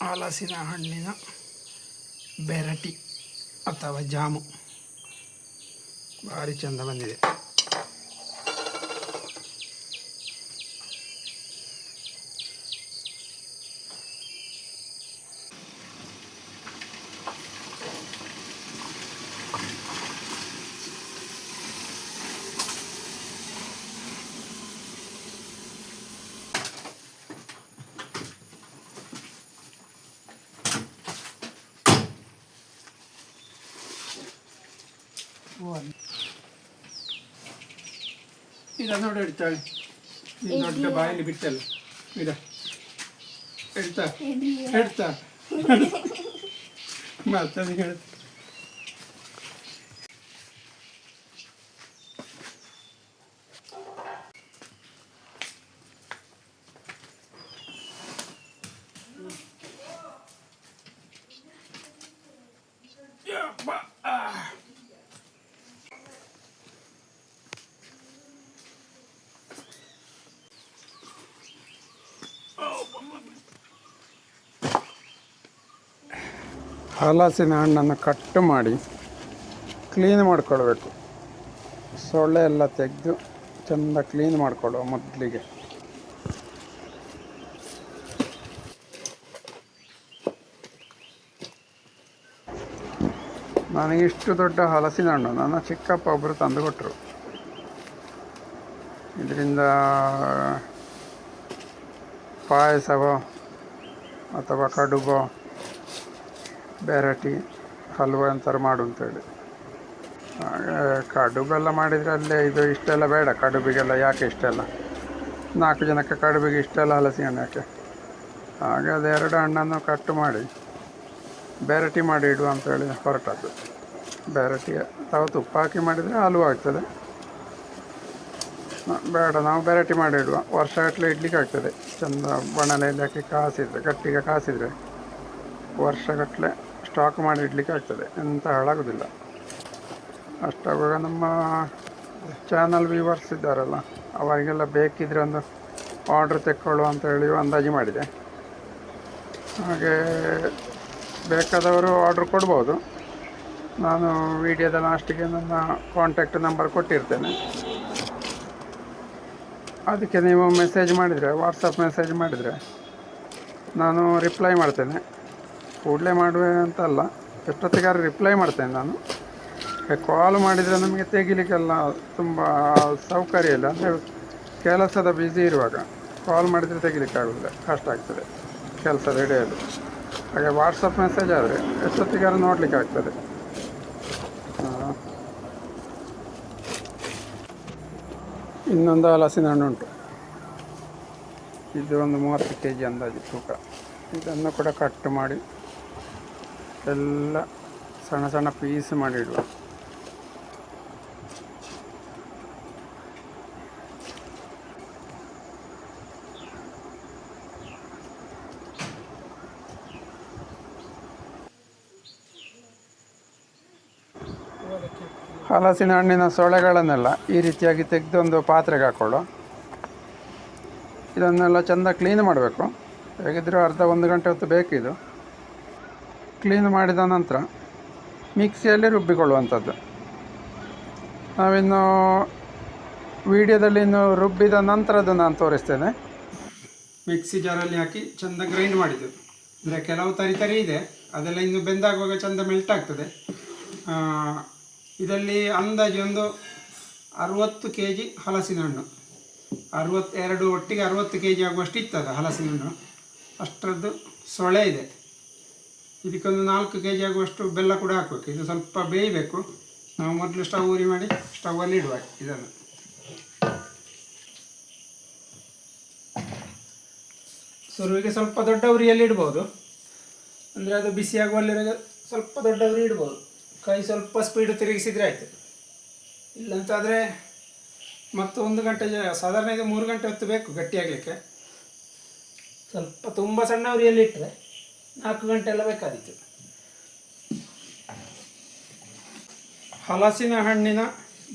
ಹಲಸಿನ ಹಣ್ಣಿನ ಬೆರಟಿ ಅಥವಾ ಜಾಮು ಭಾರಿ ಚಂದ ಬಂದಿದೆ ಇದ ನೋಡಿ ಇಡ್ತಾಳೆ ನೀನು ದೊಡ್ಡ ಬಾಯಲ್ಲಿ ಬಿಟ್ಟಲ್ಲ ಇದ ಹೇಳ್ತಾ ಹೇಳ್ತಾ ಮಾತಾಡಿ ಹಲಸಿನ ಹಣ್ಣನ್ನು ಕಟ್ ಮಾಡಿ ಕ್ಲೀನ್ ಮಾಡಿಕೊಳ್ಬೇಕು. ಸೊಳ್ಳೆ ಎಲ್ಲ ತೆಗೆದು ಚೆಂದ ಕ್ಲೀನ್ ಮಾಡಿಕೊಳ್ಳುವ ಮೊದಲಿಗೆ. ನನಗೆ ಇಷ್ಟು ದೊಡ್ಡ ಹಲಸಿನ ಹಣ್ಣು, ನನ್ನ ಚಿಕ್ಕಪ್ಪ ಒಬ್ಬರು ತಂದು ಕೊಟ್ಟರು ಇದರಿಂದ ಪಾಯಸವೋ ಅಥವಾ ಕಡುಬೋ ಬೆರಟಿ ಹಲ್ವ ಅಂತಾರೆ ಮಾಡು ಅಂತೇಳಿ. ಕಡುಬೆಲ್ಲ ಮಾಡಿದರೆ ಅಲ್ಲೇ ಇದು ಇಷ್ಟೆಲ್ಲ ಬೇಡ, ಕಡುಬಿಗೆಲ್ಲ ಯಾಕೆ ಇಷ್ಟೆಲ್ಲ? ನಾಲ್ಕು ಜನಕ್ಕೆ ಕಡುಬಿಗೆ ಇಷ್ಟೆಲ್ಲ ಹಲಸಿ ಹಣ್ಣು ಯಾಕೆ? ಹಾಗೆ ಅದೆರಡು ಹಣ್ಣನ್ನು ಕಟ್ಟು ಮಾಡಿ ಬೆರಟಿ ಮಾಡಿ ಇಡುವ ಅಂತೇಳಿ ಹೊರಟದ್ದು. ಬೆರಟಿ ತಾವು ತುಪ್ಪ ಹಾಕಿ ಮಾಡಿದರೆ ಹಲ್ವ ಆಗ್ತದೆ. ಬೇಡ, ನಾವು ಬೆರಟಿ ಮಾಡಿ ಇಡುವ. ವರ್ಷಗಟ್ಟಲೆ ಇಡ್ಲಿಕ್ಕೆ ಆಗ್ತದೆ. ಚಂದ ಬಣಲೆಯಲ್ಲಿ ಹಾಕಿ ಕಾಸಿದರೆ, ಗಟ್ಟಿಗೆ ಕಾಸಿದರೆ, ವರ್ಷಗಟ್ಟಲೆ ಸ್ಟಾಕ್ ಮಾಡಿ ಇಡ್ಲಿಕ್ಕೆ ಆಗ್ತದೆ, ಎಂತ ಹಾಳಾಗೋದಿಲ್ಲ. ಅಷ್ಟಾಗುವಾಗ ನಮ್ಮ ಚಾನಲ್ ವ್ಯೂವರ್ಸ್ ಇದ್ದಾರಲ್ಲ, ಅವರಿಗೆಲ್ಲ ಬೇಕಿದ್ರೆ ಒಂದು ಆರ್ಡ್ರ್ ತೆಕ್ಕೊಳ್ಳುವ ಅಂತ ಹೇಳಿ ಅಂದಾಜು ಮಾಡಿದೆ. ಹಾಗೆ ಬೇಕಾದವರು ಆರ್ಡ್ರ್ ಕೊಡ್ಬೋದು. ನಾನು ವಿಡಿಯೋದ ಲಾಸ್ಟಿಗೆ ನನ್ನ ಕಾಂಟ್ಯಾಕ್ಟ್ ನಂಬರ್ ಕೊಟ್ಟಿರ್ತೇನೆ. ಅದಕ್ಕೆ ನೀವು ಮೆಸೇಜ್ ಮಾಡಿದರೆ ವಾಟ್ಸಪ್ ಮೆಸೇಜ್ ಮಾಡಿದರೆ ನಾನು ರಿಪ್ಲೈ ಮಾಡ್ತೇನೆ. ಕೂಡಲೇ ಮಾಡುವೆ ಅಂತಲ್ಲ. ಎಷ್ಟೊತ್ತಿಗಾರು ರಿಪ್ಲೈ ಮಾಡ್ತೇನೆ ನಾನು. ಕಾಲ್ ಮಾಡಿದರೆ ನಮಗೆ ತೆಗಿಲಿಕ್ಕೆಲ್ಲ ತುಂಬ ಸೌಕರ್ಯ ಇಲ್ಲ. ಅಂದರೆ ಕೆಲಸದ ಬ್ಯುಸಿ ಇರುವಾಗ ಕಾಲ್ ಮಾಡಿದರೆ ತೆಗಿಲಿಕ್ಕೆ ಆಗೋದಿಲ್ಲ ಕಷ್ಟ ಆಗ್ತದೆ. ಕೆಲಸ ಹಿಡಿಯೋದು ಹಾಗೆ ವಾಟ್ಸಪ್ ಮೆಸೇಜ್ ಆದರೆ ಎಷ್ಟೊತ್ತಿಗಾರು ನೋಡಲಿಕ್ಕೆ ಆಗ್ತದೆ. ಇನ್ನೊಂದು ಹಲಸಿನ ಹಣ್ಣು ಉಂಟು. ಇದು ಒಂದು ಮೂವತ್ತು ಕೆ ಜಿ ಅಂದಾಜು ತೂಕ. ಇದನ್ನು ಕೂಡ ಕಟ್ ಮಾಡಿ ಎಲ್ಲ ಸಣ್ಣ ಸಣ್ಣ ಪೀಸ್ ಮಾಡಿಡುವ ಹಲಸಿನ ಹಣ್ಣಿನ ಸೊಳೆಗಳನ್ನೆಲ್ಲ ಈ ರೀತಿಯಾಗಿ ತೆಗೆದು ಒಂದು ಪಾತ್ರೆಗೆ ಹಾಕ್ಕೊಳ್ಳು ಇದನ್ನೆಲ್ಲ ಚೆಂದ ಕ್ಲೀನ್ ಮಾಡಬೇಕು. ಹೇಗಿದ್ದರೂ ಅರ್ಧ ಒಂದು ಗಂಟೆ ಹೊತ್ತು ಬೇಕಿದು ಕ್ಲೀನ್ ಮಾಡಿದ ನಂತರ ಮಿಕ್ಸಿಯಲ್ಲಿ ರುಬ್ಬಿಕೊಳ್ಳುವಂಥದ್ದು. ನಾವಿನ್ನು ವಿಡಿಯೋದಲ್ಲಿ ಇನ್ನು ರುಬ್ಬಿದ ನಂತರದ್ದು ನಾನು ತೋರಿಸ್ತೇನೆ. ಮಿಕ್ಸಿ ಜಾರಲ್ಲಿ ಹಾಕಿ ಚೆಂದ ಗ್ರೈಂಡ್ ಮಾಡಿದ್ದು. ಅಂದರೆ ಕೆಲವು ತರಿ ತರಿ ಇದೆ. ಅದೆಲ್ಲ ಇನ್ನು ಬೆಂದಾಗುವಾಗ ಚೆಂದ ಮೆಲ್ಟ್ ಆಗ್ತದೆ. ಇದರಲ್ಲಿ ಅಂದಾಜು ಒಂದು ಅರುವತ್ತು ಕೆ ಜಿ ಹಲಸಿನ ಹಣ್ಣು ಅರುವತ್ತೆರಡು ಒಟ್ಟಿಗೆ ಅರುವತ್ತು ಕೆ ಜಿ ಆಗುವಷ್ಟು ಇತ್ತದ ಹಲಸಿನ ಹಣ್ಣು ಅಷ್ಟರದ್ದು ಸೊಳೆ ಇದೆ. ಇದಕ್ಕೊಂದು ನಾಲ್ಕು ಕೆ ಜಿ ಆಗುವಷ್ಟು ಬೆಲ್ಲ ಕೂಡ ಹಾಕಬೇಕು ಇದು ಸ್ವಲ್ಪ ಬೇಯಬೇಕು. ನಾವು ಮೊದಲು ಸ್ಟವ್ ಉರಿ ಮಾಡಿ ಸ್ಟವಲ್ಲಿ ಇಡುವ ಇದನ್ನು. ಸುರುವಿಗೆ ಸ್ವಲ್ಪ ದೊಡ್ಡ ಉರಿಯಲ್ಲಿ ಇಡ್ಬೋದು. ಅಂದರೆ ಅದು ಬಿಸಿ ಆಗುವಲ್ಲಿರೋ ಸ್ವಲ್ಪ ದೊಡ್ಡ ಉರಿ ಇಡ್ಬೋದು. ಕೈ ಸ್ವಲ್ಪ ಸ್ಪೀಡ್ ತಿರುಗಿಸಿದ್ರೆ ಆಯಿತು. ಇಲ್ಲಂತಾದರೆ ಮತ್ತು ಒಂದು ಗಂಟೆ ಸಾಧಾರಣ ಇದು ಮೂರು ಗಂಟೆ ಹೊತ್ತು ಬೇಕು ಗಟ್ಟಿಯಾಗಲಿಕ್ಕೆ. ಸ್ವಲ್ಪ ತುಂಬ ಸಣ್ಣ ಉರಿಯಲ್ಲಿ ಇಟ್ಟರೆ ನಾಲ್ಕು ಗಂಟೆ ಎಲ್ಲ ಬೇಕಾದೀತು ಹಲಸಿನ ಹಣ್ಣಿನ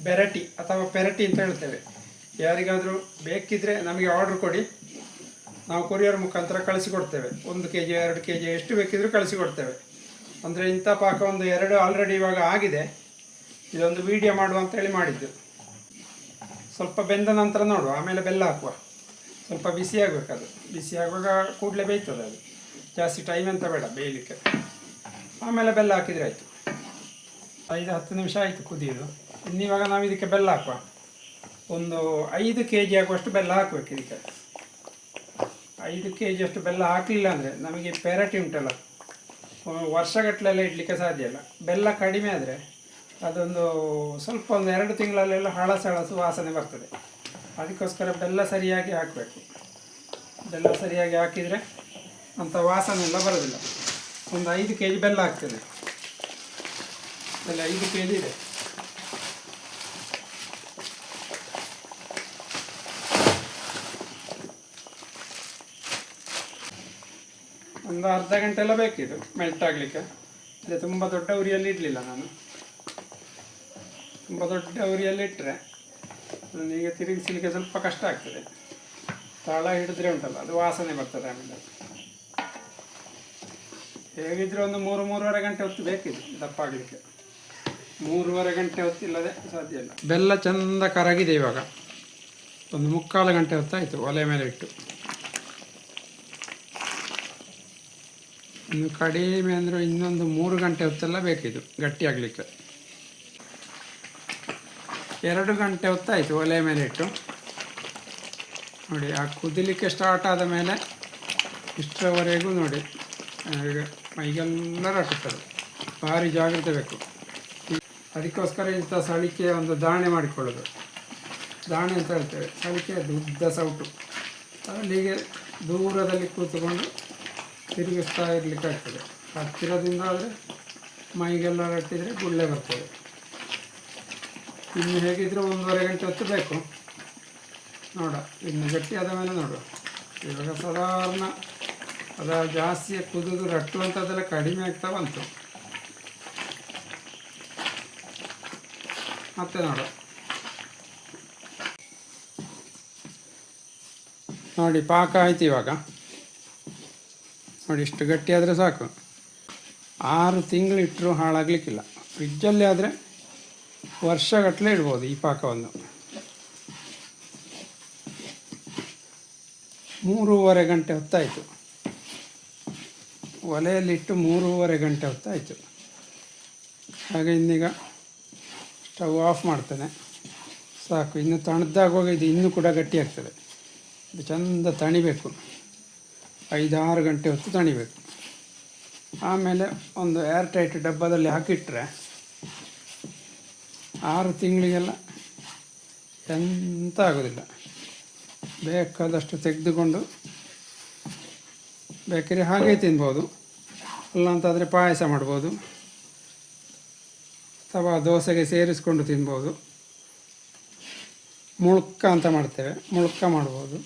ಬೆರಟಿ ಅಥವಾ ಪೆರಟಿ ಅಂತ ಹೇಳ್ತೇವೆ. ಯಾರಿಗಾದರೂ ಬೇಕಿದ್ರೆ ನಮಗೆ ಆರ್ಡ್ರ್ ಕೊಡಿ. ನಾವು ಕೊರಿಯರ್ ಮುಖಾಂತರ ಕಳಿಸಿಕೊಡ್ತೇವೆ. ಒಂದು ಕೆ ಜಿ ಎರಡು ಕೆ ಜಿ ಎಷ್ಟು ಬೇಕಿದ್ರೂ ಕಳಿಸಿಕೊಡ್ತೇವೆ. ಅಂದರೆ ಇಂಥ ಪಾಕ ಒಂದು ಎರಡು ಆಲ್ರೆಡಿ ಇವಾಗ ಆಗಿದೆ. ಇದೊಂದು ವಿಡಿಯೋ ಮಾಡುವ ಅಂತೇಳಿ ಮಾಡಿದ್ದು. ಸ್ವಲ್ಪ ಬೆಂದ ನಂತರ ನೋಡುವ, ಆಮೇಲೆ ಬೆಲ್ಲ ಹಾಕುವ. ಸ್ವಲ್ಪ ಬಿಸಿ ಆಗಬೇಕದು ಬಿಸಿ ಆಗುವಾಗ ಕೂಡಲೇ ಬೇಯ್ತದೆ ಅದು. ಜಾಸ್ತಿ ಟೈಮ್ ಅಂತ ಬೇಡ, ಬೇಯಲಿಕ್ಕೆ. ಆಮೇಲೆ ಬೆಲ್ಲ ಹಾಕಿದರೆ ಆಯಿತು. ಐದು, ಹತ್ತು ನಿಮಿಷ ಆಯಿತು ಕುದಿಯೋದು. ಇನ್ನಿವಾಗ ನಾವು ಇದಕ್ಕೆ ಬೆಲ್ಲ ಹಾಕುವ. ಒಂದು ಐದು ಕೆ ಜಿ ಆಗುವಷ್ಟು ಬೆಲ್ಲ ಹಾಕಬೇಕು ಇದಕ್ಕೆ. ಐದು ಕೆ ಜಿಯಷ್ಟು ಬೆಲ್ಲ ಹಾಕಲಿಲ್ಲ ಅಂದರೆ ನಮಗೆ ಪೆರಟಿ ಉಂಟಲ್ಲ. ವರ್ಷಗಟ್ಟಲೆಲ್ಲ ಇಡಲಿಕ್ಕೆ ಸಾಧ್ಯ ಇಲ್ಲ. ಬೆಲ್ಲ ಕಡಿಮೆ ಆದರೆ ಅದೊಂದು ಸ್ವಲ್ಪ ಒಂದು ಎರಡು ತಿಂಗಳಲ್ಲೆಲ್ಲ ಹಳಸು ಹಳಸು ವಾಸನೆ ಬರ್ತದೆ. ಅದಕ್ಕೋಸ್ಕರ ಬೆಲ್ಲ ಸರಿಯಾಗಿ ಹಾಕಬೇಕು. ಬೆಲ್ಲ ಸರಿಯಾಗಿ ಹಾಕಿದರೆ ಅಂಥ ವಾಸನೆ ಎಲ್ಲ ಬರೋದಿಲ್ಲ. ಒಂದು ಐದು ಕೆ ಜಿ ಬೆಲ್ಲ ಆಗ್ತದೆ. ಬೆಲ್ಲ ಐದು ಕೆ ಜಿ ಇದೆ. ಒಂದು ಅರ್ಧ ಗಂಟೆ ಎಲ್ಲ ಬೇಕಿದು ಮೆಲ್ಟ್ ಆಗಲಿಕ್ಕೆ. ಅದೇ ತುಂಬ ದೊಡ್ಡ ಉರಿಯಲ್ಲಿ ಇಡಲಿಲ್ಲ ನಾನು. ತುಂಬ ದೊಡ್ಡ ಉರಿಯಲ್ಲಿ ಇಟ್ಟರೆ ಈಗ ತಿರುಗಿಸಲಿಕ್ಕೆ ಸ್ವಲ್ಪ ಕಷ್ಟ ಆಗ್ತದೆ. ತಾಳ ಹಿಡಿದ್ರೆ ಉಂಟಲ್ಲ, ಅದು ವಾಸನೆ ಬರ್ತದೆ ಆಮೇಲೆ. ಹೇಗಿದ್ರೆ ಒಂದು ಮೂರು, ಮೂರುವರೆ ಗಂಟೆ ಹೊತ್ತು ಬೇಕಿದೆ ದಪ್ಪ ಆಗಲಿಕ್ಕೆ. ಮೂರುವರೆ ಗಂಟೆ ಹೊತ್ತು ಇಲ್ಲದೆ ಸಾಧ್ಯ ಇಲ್ಲ. ಬೆಲ್ಲ ಚಂದ ಕರಗಿದೆ ಇವಾಗ. ಒಂದು ಮುಕ್ಕಾಲು ಗಂಟೆ ಹೊತ್ತಾಯಿತು ಒಲೆ ಮೇಲೆ ಇಟ್ಟು. ಇನ್ನು ಕಡಿಮೆ ಅಂದರೆ ಇನ್ನೊಂದು ಮೂರು ಗಂಟೆ ಹೊತ್ತೆಲ್ಲ ಬೇಕಿದು ಗಟ್ಟಿ ಆಗಲಿಕ್ಕೆ. ಎರಡು ಗಂಟೆ ಹೊತ್ತಾಯಿತು ಒಲೆ ಮೇಲೆ ಇಟ್ಟು. ನೋಡಿ, ಆ ಕುದಿಲಿಕ್ಕೆ ಸ್ಟಾರ್ಟ್ ಆದ ಮೇಲೆ ಇಷ್ಟರವರೆಗೂ ನೋಡಿ, ಈಗ ಮೈಗೆಲ್ಲ ರಟ್ಟುತ್ತದೆ ಭಾರಿ ಜಾಗ್ರತೆ ಬೇಕು. ಅದಕ್ಕೋಸ್ಕರ ಇಂಥ ಸಳಿಕೆ ಒಂದು ದಾಣೆ ಮಾಡಿಕೊಳ್ಳೋದು. ದಾಣೆ ಅಂತ ಹೇಳ್ತೇವೆ. ಸಳಿಕೆ ದುಡ್ಡ ಸೌಟು. ಅಲ್ಲಿಗೆ ದೂರದಲ್ಲಿ ಕೂತ್ಕೊಂಡು ತಿರುಗಿಸ್ತಾ ಇರಲಿಕ್ಕೆ ಆಗ್ತದೆ. ಹತ್ತಿರದಿಂದ ಆದರೆ ಮೈಗೆಲ್ಲ ರಟ್ಟಿದರೆ ಗುಳ್ಳೆ ಬರ್ತದೆ. ಇನ್ನು ಹೇಗಿದ್ದರೂ ಒಂದೂವರೆ ಗಂಟೆ ಹೊತ್ತು ಬೇಕು. ನೋಡ ಇನ್ನು ಗಟ್ಟಿ ಆದ ಮೇಲೆ ನೋಡು ಇವಾಗ ಸಾಧಾರಣ ಅದ ಜಾಸ್ತಿ ಕುದಿದು ರಟ್ಟುವಂಥದ್ದೆಲ್ಲ ಕಡಿಮೆ ಆಗ್ತಾ ಬಂತು. ಮತ್ತೆ ನೋಡು ನೋಡಿ, ಪಾಕ ಆಯ್ತು ಇವಾಗ. ನೋಡಿ, ಇಷ್ಟು ಗಟ್ಟಿ ಆದರೆ ಸಾಕು. ಆರು ತಿಂಗಳು ಇಟ್ಟರೂ ಹಾಳಾಗಲಿಕ್ಕಿಲ್ಲ. ಫ್ರಿಜ್ಜಲ್ಲಿ ಆದರೆ ವರ್ಷಗಟ್ಟಲೆ ಇಡ್ಬೋದು ಈ ಪಾಕವನ್ನು. ಮೂರುವರೆ ಗಂಟೆ ಹೊತ್ತಾಯಿತು. ಒಲೆಯಲ್ಲಿಟ್ಟು ಮೂರುವರೆ ಗಂಟೆ ಹೊತ್ತಾಯಿತು ಹಾಗೆ ಇನ್ನೀಗ ಸ್ಟವ್ ಆಫ್ ಮಾಡ್ತೇನೆ. ಸಾಕು, ಇನ್ನು ತಣ್ಣದಾಗುವಾಗ ಇದು ಇನ್ನೂ ಕೂಡ ಗಟ್ಟಿ ಆಗ್ತದೆ ಇದು ಚಂದ ತಣಿಬೇಕು. ಐದಾರು ಗಂಟೆ ಹೊತ್ತು ತಣಿಬೇಕು. ಆಮೇಲೆ ಒಂದು ಏರ್ ಟೈಟ್ ಡಬ್ಬದಲ್ಲಿ ಹಾಕಿಟ್ರೆ ಆರು ತಿಂಗಳಿಗೆಲ್ಲ ಎಂತ ಆಗೋದಿಲ್ಲ. ಬೇಕಾದಷ್ಟು ತೆಗೆದುಕೊಂಡು ಬೇಕರಿ ಹಾಗೆ ತಿನ್ಬೋದು. ಇಲ್ಲ ಅಂತಾದರೆ ಪಾಯಸ ಮಾಡ್ಬೋದು. ಅಥವಾ ದೋಸೆಗೆ ಸೇರಿಸ್ಕೊಂಡು ತಿನ್ಬೋದು. ಮುಳುಕ ಅಂತ ಮಾಡ್ತೇವೆ. ಮುಳುಕ ಮಾಡ್ಬೋದು.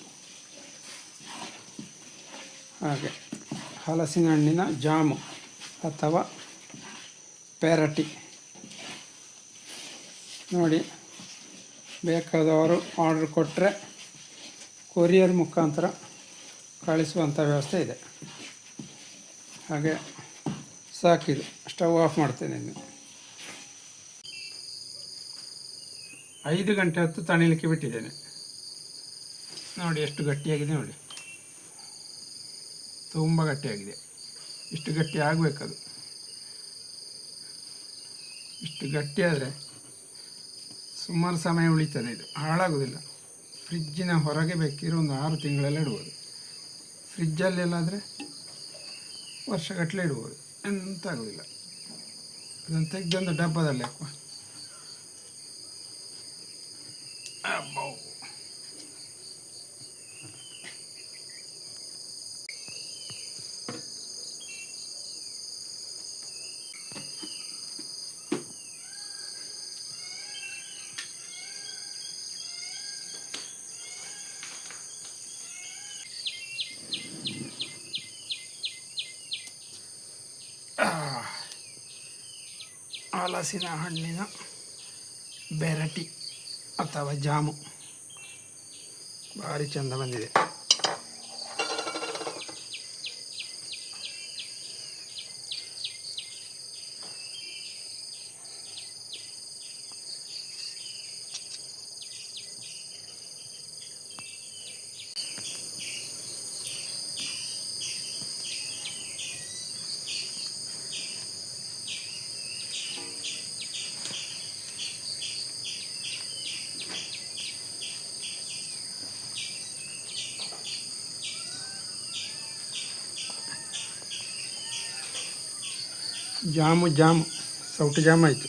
ಹಾಗೆ ಹಲಸಿನ ಹಣ್ಣಿನ ಜಾಮು ಅಥವಾ ಪ್ಯಾರಟಿ ನೋಡಿ, ಬೇಕಾದವರು ಆರ್ಡ್ರ್ ಕೊಟ್ಟರೆ ಕೊರಿಯರ್ ಮುಖಾಂತರ ಕಳಿಸುವಂಥ ವ್ಯವಸ್ಥೆ ಇದೆ. ಹಾಗೆ ಸಾಕಿದು ಸ್ಟವ್ ಆಫ್ ಮಾಡ್ತೇನೆ ಐದು ಗಂಟೆ ಹೊತ್ತು ತಣಿಲಿಕ್ಕೆ ಬಿಟ್ಟಿದ್ದೇನೆ. ನೋಡಿ ಎಷ್ಟು ಗಟ್ಟಿಯಾಗಿದೆ ನೋಡಿ. ತುಂಬ ಗಟ್ಟಿಯಾಗಿದೆ. ಇಷ್ಟು ಗಟ್ಟಿ ಆಗಬೇಕದು. ಇಷ್ಟು ಗಟ್ಟಿ ಆದರೆ ಸುಮಾರು ಸಮಯ ಉಳಿತದೆ ಇದು. ಹಾಳಾಗೋದಿಲ್ಲ. ಫ್ರಿಜ್ಜಿನ ಹೊರಗೆ ಬೇಕಿರೋ ಒಂದು ಆರು ತಿಂಗಳೆಲ್ಲ ಇಡ್ಬೋದು. ಫ್ರಿಜ್ಜಲ್ಲೆಲ್ಲಾದರೆ ವರ್ಷಗಟ್ಟಲೆ ಇಡ್ಬೋದು. ಎಂತ ಆಗೋದಿಲ್ಲ ಅದನ್ನು ತೆಗೆದೊಂದು ಡಬ್ಬದಲ್ಲಿ ಹಾಕುವ ಅಬ್ಬೋ. ಆ, ಹಲಸಿನ ಹಣ್ಣಿನ ಬೆರಟಿ ಅಥವಾ ಜಾಮು ಭಾರಿ ಚಂದ ಬಂದಿದೆ ಜಾಮು ಜಾಮು ಸೌಟು ಜಾಮ್ ಆಯಿತು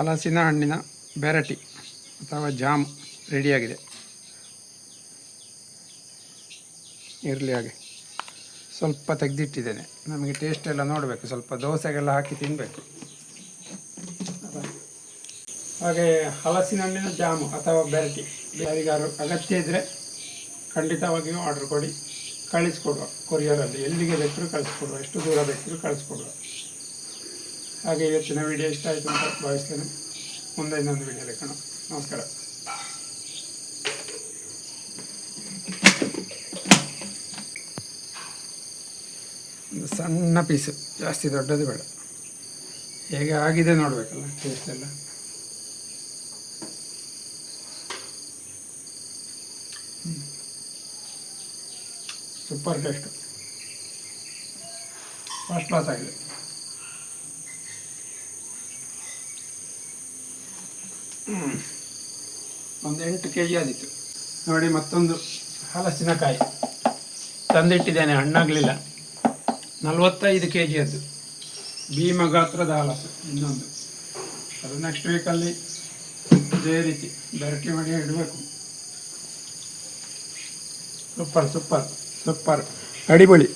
ಹಲಸಿನ ಹಣ್ಣಿನ ಬೆರಟಿ ಅಥವಾ ಜಾಮ್ ರೆಡಿಯಾಗಿದೆ ಇರಲಿ ಹಾಗೆ. ಸ್ವಲ್ಪ ತೆಗೆದಿಟ್ಟಿದ್ದೇನೆ. ನಮಗೆ ಟೇಸ್ಟ್ ಎಲ್ಲ ನೋಡಬೇಕು. ಸ್ವಲ್ಪ ದೋಸೆಗೆಲ್ಲ ಹಾಕಿ ತಿನ್ನಬೇಕು ಹಾಗೆ ಹಲಸಿನ ಹಣ್ಣಿನ ಜಾಮು ಅಥವಾ ಬೆರಟಿ. ಯಾರಿಗಾರು ಅಗತ್ಯ ಇದ್ದರೆ ಖಂಡಿತವಾಗಿಯೂ ಆರ್ಡ್ರ್ ಕೊಡಿ. ಕಳಿಸ್ಕೊಡುವ ಕೊರಿಯರಲ್ಲಿ ಎಲ್ಲಿಗೆ ಬೇಕಾದ್ರೂ ಕಳಿಸ್ಕೊಡುವ. ಎಷ್ಟು ದೂರ ಬೇಕಿದ್ರು ಕಳಿಸ್ಕೊಡುವ. ಹಾಗೆ ಇವತ್ತಿನ ವಿಡಿಯೋ ಇಷ್ಟ ಆಯಿತು ಅಂತ ಭಾವಿಸ್ತೇನೆ. ಮುಂದೆ ಇನ್ನೊಂದು ವಿಡಿಯೋ ಕಾಣೋಣ ನಮಸ್ಕಾರ. ಸಣ್ಣ ಪೀಸು ಜಾಸ್ತಿ ದೊಡ್ಡದು ಬೇಡ. ಹೇಗೆ ಆಗಿದೆ ನೋಡಬೇಕಲ್ಲ ಟೇಸ್ಟ್ ಎಲ್ಲ. ಸೂಪರ್ ಟೇಸ್ಟು ಫಸ್ಟ್ ಕ್ಲಾಸ್ ಆಗಿದೆ. ಒಂದು ಎಂಟು ಕೆ ಜಿ ಆದಿತ್ತು. ನೋಡಿ ಮತ್ತೊಂದು ಹಲಸಿನಕಾಯಿ. ತಂದಿಟ್ಟಿದ್ದೇನೆ, ಹಣ್ಣಾಗಲಿಲ್ಲ. ನಲವತ್ತೈದು ಕೆ ಅದು ಭೀಮ ಗಾತ್ರದ ಹಲಸು, ಇನ್ನೊಂದು. ಅದು ನೆಕ್ಸ್ಟ್ ವೀಕಲ್ಲಿ ಇದೇ ರೀತಿ ಬೆರಟಿ ಮಾಡಿ ಇಡಬೇಕು. Super super super ಅಡಿಪೊಳಿ